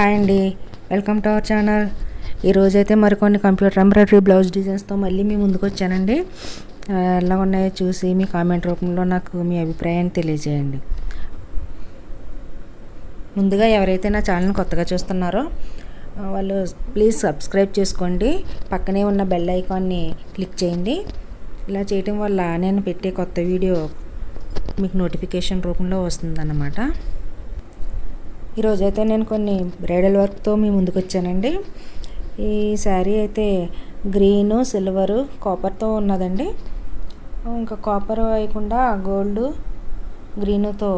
Hi అండి. Welcome to our channel. ఈరోజైతే మరికొన్ని కంప్యూటర్ ఎంబ్రాయిడరీ బ్లౌజ్ డిజైన్స్తో మళ్ళీ మీ ముందుకు వచ్చానండి. ఎలా ఉన్నాయో చూసి మీ కామెంట్ రూపంలో నాకు మీ అభిప్రాయాన్ని తెలియజేయండి. ముందుగా ఎవరైతే నా ఛానల్ కొత్తగా చూస్తున్నారో వాళ్ళు ప్లీజ్ సబ్స్క్రైబ్ చేసుకోండి. పక్కనే ఉన్న బెల్ ఐకాన్ని క్లిక్ చేయండి. ఇలా చేయటం వల్ల నేను పెట్టే కొత్త వీడియో మీకు నోటిఫికేషన్ రూపంలో వస్తుందన్నమాట. ఈరోజైతే నేను కొన్ని బ్రైడల్ వర్క్తో మీ ముందుకు వచ్చానండి ఈ శారీ అయితే గ్రీను సిల్వరు కాపర్తో ఉన్నదండి. ఇంకా కాపర్ వేయకుండా గోల్డ్ గ్రీనుతో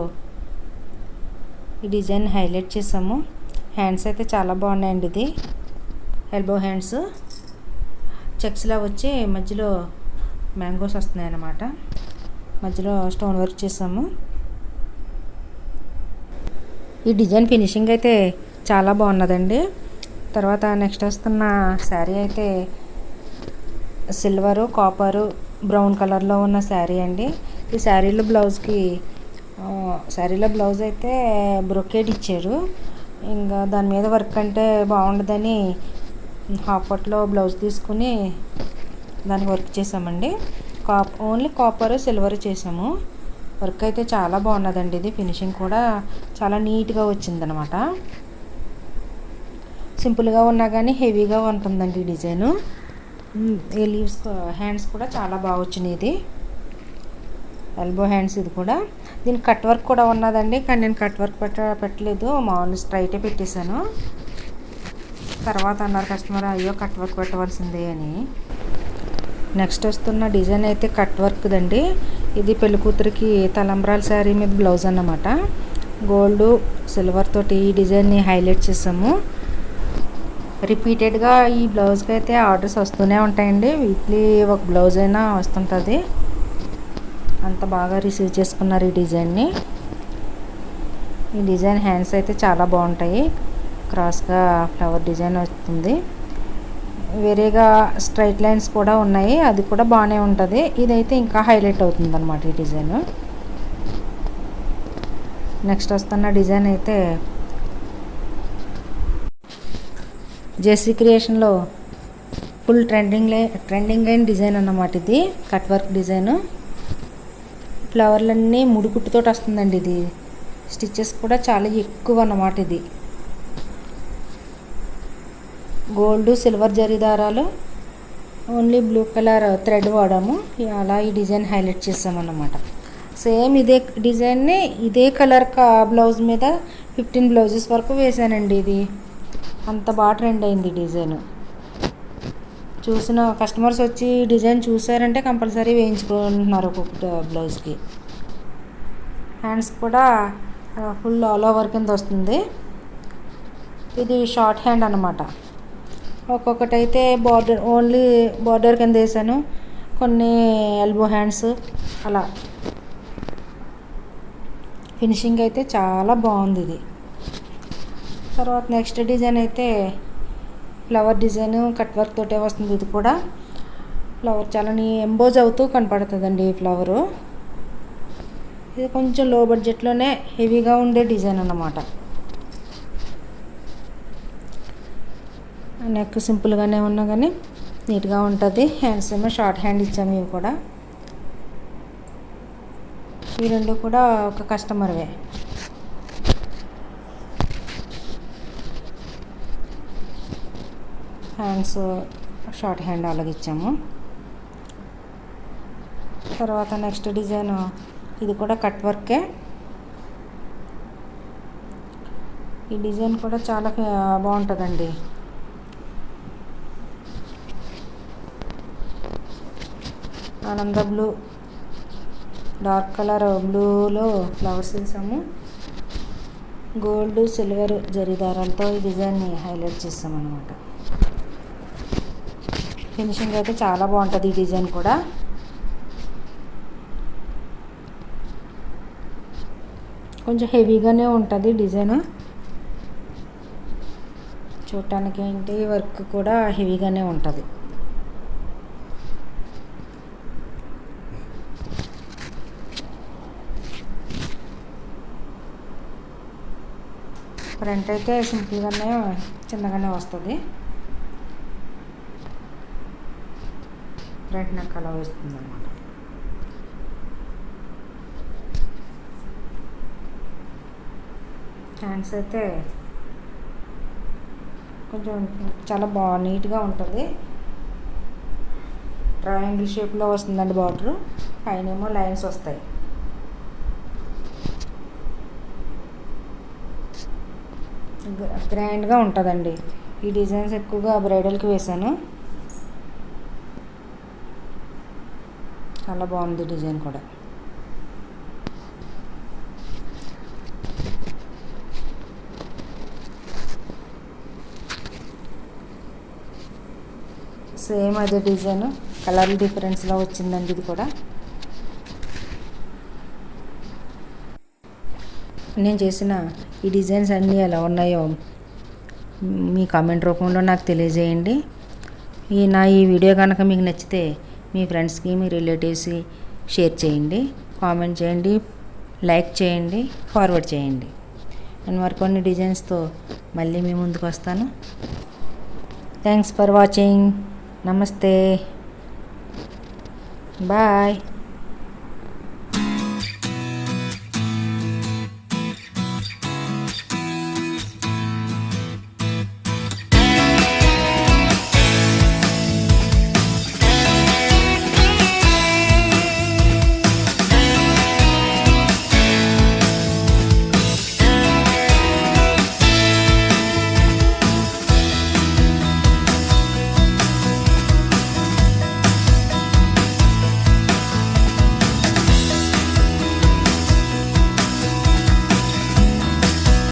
ఈ డిజైన్ హైలైట్ చేసాము హ్యాండ్స్ అయితే చాలా బాగున్నాయండి ఇది. Elbow hands. చెక్స్లా వచ్చి మధ్యలో మ్యాంగోస్ వస్తున్నాయి అన్నమాట మధ్యలో స్టోన్ వర్క్ చేసాము ఈ డిజైన్ ఫినిషింగ్ అయితే చాలా బాగున్నదండి. తర్వాత నెక్స్ట్ వస్తున్న శారీ అయితే సిల్వరు కాపరు బ్రౌన్ కలర్లో ఉన్న శారీ అండి. ఈ శారీలో బ్లౌజ్కి శారీలో బ్లౌజ్ అయితే బ్రొకేడ్ ఇచ్చారు. ఇంకా దాని మీద వర్క్ అంటే బాగుండదని హాఫ్ ఫట్లో బ్లౌజ్ తీసుకుని దానికి వర్క్ చేసామండి. కాప్ ఓన్లీ కాపరు సిల్వర్ చేసాము. వర్క్ అయితే చాలా బాగున్నదండి. ఇది ఫినిషింగ్ కూడా చాలా నీట్గా వచ్చిందనమాట. సింపుల్గా ఉన్నా కానీ హెవీగా ఉంటుందండి ఈ డిజైను. ఈ లీవ్స్ హ్యాండ్స్ కూడా చాలా బాగా వచ్చినాయి ఇది. ఎల్బో హ్యాండ్స్ ఇది కూడా. దీని కట్ వర్క్ కూడా ఉన్నదండి. కానీ నేను కట్ వర్క్ పెట్ట పెట్టలేదు. మామూలు స్ట్రైటే పెట్టేశాను. తర్వాత అన్నారు కస్టమర్ అయ్యో కట్ వర్క్ పెట్టవలసిందే అని. నెక్స్ట్ వస్తున్న డిజైన్ అయితే కట్ వర్క్ దండి. ఇది పెళ్ళి కూతురికి తలంబ్రాల శారీ మీద బ్లౌజ్ అన్నమాట. గోల్డ్ సిల్వర్ తోటి ఈ డిజైన్ని హైలైట్ చేసాము. రిపీటెడ్గా ఈ బ్లౌజ్కి అయితే ఆర్డర్స్ వస్తూనే ఉంటాయండి. వీక్లీ ఒక బ్లౌజ్ అయినా వస్తుంటుంది. అంత బాగా రిసీవ్ చేసుకున్నారు ఈ డిజైన్ని ఈ డిజైన్ హ్యాండ్స్ అయితే చాలా బాగుంటాయి. క్రాస్గా ఫ్లవర్ డిజైన్ వస్తుంది. వేరేగా స్ట్రైట్ లైన్స్ కూడా ఉన్నాయి. అది కూడా బాగానే ఉంటుంది. ఇదైతే ఇంకా హైలైట్ అవుతుంది అనమాట ఈ డిజైన్ నెక్స్ట్ వస్తున్న డిజైన్ అయితే జెస్సీ క్రియేషన్లో ఫుల్ ట్రెండింగ్ ట్రెండింగ్ అయిన డిజైన్ అన్నమాట ఇది. కట్ వర్క్ డిజైన్ ఫ్లవర్లన్నీ ముడికుట్టుతోటి వస్తుందండి ఇది. స్టిచ్చెస్ కూడా చాలా ఎక్కువ అన్నమాట ఇది. గోల్డ్ సిల్వర్ జరీ దారాలు ఓన్లీ బ్లూ కలర్ థ్రెడ్ వాడాము. అలా ఈ డిజైన్ హైలైట్ చేసామన్నమాట. సేమ్ ఇదే డిజైన్ని ఇదే కలర్ కా బ్లౌజ్ మీద ఫిఫ్టీన్ బ్లౌజెస్ వరకు వేసానండి ఇది. అంత బాగా ట్రెండ్ అయింది డిజైన్. చూసిన కస్టమర్స్ వచ్చి డిజైన్ చూసారంటే కంపల్సరీ వేయించుకుంటున్నారు ఒక్కొక్క బ్లౌజ్కి. హ్యాండ్స్ కూడా ఫుల్ ఆల్ ఓవర్ కింద వస్తుంది. ఇది షార్ట్ హ్యాండ్ అనమాట ఒక్కొక్కటి అయితే బార్డర్ ఓన్లీ బార్డర్ కింద వేసాను. కొన్ని ఎల్బో హ్యాండ్స్ అలా. ఫినిషింగ్ అయితే చాలా బాగుంది ఇది. తర్వాత నెక్స్ట్ డిజైన్ అయితే ఫ్లవర్ డిజైన్ కట్ వర్క్ తోటే వస్తుంది ఇది కూడా. ఫ్లవర్ చాలా ఎంబోజ్ అవుతూ కనపడుతుందండి ఈ ఫ్లవరు. ఇది కొంచెం లో బడ్జెట్లోనే హెవీగా ఉండే డిజైన్ అన్నమాట. నెక్ సింపుల్గానే ఉన్నా కానీ నీట్గా ఉంటుంది. హ్యాండ్స్ ఏమో షార్ట్ హ్యాండ్ ఇచ్చాము ఇవి కూడా. ఈ రెండు కూడా ఒక కస్టమర్వే హ్యాండ్స్ షార్ట్ హ్యాండ్ అలాగే ఇచ్చాము. తర్వాత నెక్స్ట్ డిజైన్ ఇది కూడా కట్ వర్కే. ఈ డిజైన్ కూడా చాలా బాగుంటుందండి. ఆనంద బ్లూ డార్క్ కలర్ బ్లూలో ఫ్లవర్స్ వేసాము. గోల్డ్ సిల్వర్ జరీ దారాలతో ఈ డిజైన్ని హైలైట్ చేస్తాం అనమాట ఫినిషింగ్ అయితే చాలా బాగుంటుంది ఈ డిజైన్ కూడా. కొంచెం హెవీగానే ఉంటుంది డిజైన్. చూడటానికి ఏంటి? వర్క్ కూడా హెవీగానే ఉంటుంది. ఫ్రంట్ అయితే సింపుల్గానే చిన్నగానే వస్తుంది. ఫ్రంట్ నెక్ అలా వస్తుంది అనమాట హ్యాండ్స్ అయితే కొంచెం చాలా బాగా నీట్గా ఉంటుంది. ట్రయాంగిల్ షేప్లో వస్తుందండి బార్డర్. పైన ఏమో లైన్స్ వస్తాయి. గ్రాండ్గా ఉంటుందండి. ఈ డిజైన్స్ ఎక్కువగా బ్రైడల్కి వేశాను. చాలా బాగుంది డిజైన్ కూడా. సేమ్ అదే డిజైన్. కలర్ డిఫరెన్స్లో వచ్చిందండి ఇది కూడా. నేను చేసిన ఈ డిజైన్స్ అన్నీ ఎలా ఉన్నాయో మీ కామెంట్ రూపంలో నాకు తెలియజేయండి. ఈ నా ఈ వీడియో కనుక మీకు నచ్చితే మీ ఫ్రెండ్స్కి మీ రిలేటివ్స్కి షేర్ చేయండి. కామెంట్ చేయండి లైక్ చేయండి ఫార్వర్డ్ చేయండి. నేను మరికొన్ని డిజైన్స్తో మళ్ళీ మీ ముందుకు వస్తాను. Thanks for watching. నమస్తే. బాయ్.